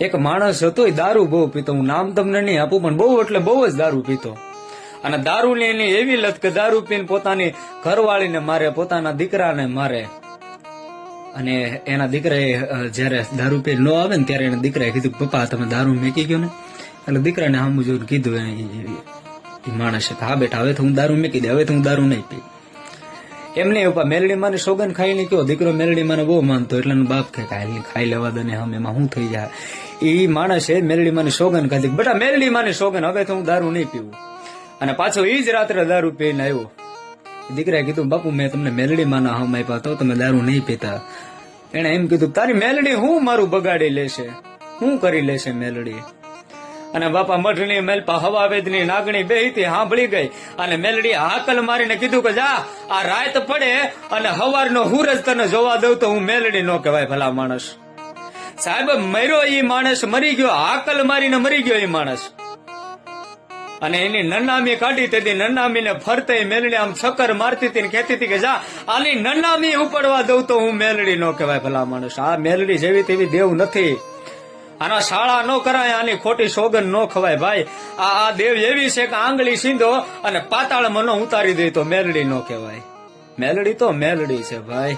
એક માણસ હતો દારૂ બહુ પીતો. હું નામ તમને નહીં આપું, પણ બહુ એટલે બહુ જ દારૂ પીતો. અને દારૂની એની એવી લત કે દારૂ પીને પોતાની ઘરવાળીને મારે, પોતાના દીકરાને મારે. અને એના દીકરાએ જ્યારે દારૂ પી ન આવે ને ત્યારે એના દીકરાએ કીધું, પપ્પા, તમે દારૂ મેકી ગયો ને? એટલે દીકરાને સામું જોઈને કીધું એને માણસે હા બેટા, હવે તો હું દારૂ મેકી દે, હવે તો હું દારૂ નહીં પી. એમને ઉપા મેલડી માને સોગન ખાઈ ને કયો દીકરો મેલડી માને બહુ માનતો, એટલે બાપ કે ખાઈ ખાઈ લેવા દે ને હમ, એમાં શું થઈ જાય? એ માણસે મેલડી માની સોગન ખાધી. બેટા, મેલડી માની સોગન હવે તો હું દારૂ નહીં પીવું. અને પાછો એ જ રાત્રે દારૂ પીને આવ્યો. દીકરાએ કીધું, બાપુ, મેં તમને મેલડી માના હમ આપ્યા, તો તમે દારૂ નહીં પીતા. એને એમ કીધું, તારી મેલડી હું મારું બગાડી લેશે? હું કરી લેશે મેલડી? અને બાપા મઠની મેલપા હવા વેદની નાગણી બેહીતી સાંભળી ગઈ અને મેલડી હાકલ મારીને કીધું કે જા, આ રાત પડે અને હવારનો હુરજ તને જોવા દઉં તો હું મેલડી નો કહેવાય ભલા માણસ. સાહેબ, મર્યો એ માણસ, મરી ગયો. હાકલ મારીને મરી ગયો એ માણસ. અને એની નન્નામી કાઢી તેથી નનામીને ફરતે મેલડી આમ ચક્કર મારતી હતી કહેતી હતી કે જા, આની નનામી ઉપડવા દઉં તો હું મેલડી નો કહેવાય ભલા માણસ. આ મેલડી જેવી તેવી દેવ નથી. આના શાળા ન કરાય, આની ખોટી સોગન નો ખવાય ભાઈ. આ આ દેવ એવી છે કે આંગળી સીંધો અને પાતાળ મનો ઉતારી દે તો મેલડી નો કહેવાય. મેલડી તો મેલડી છે ભાઈ.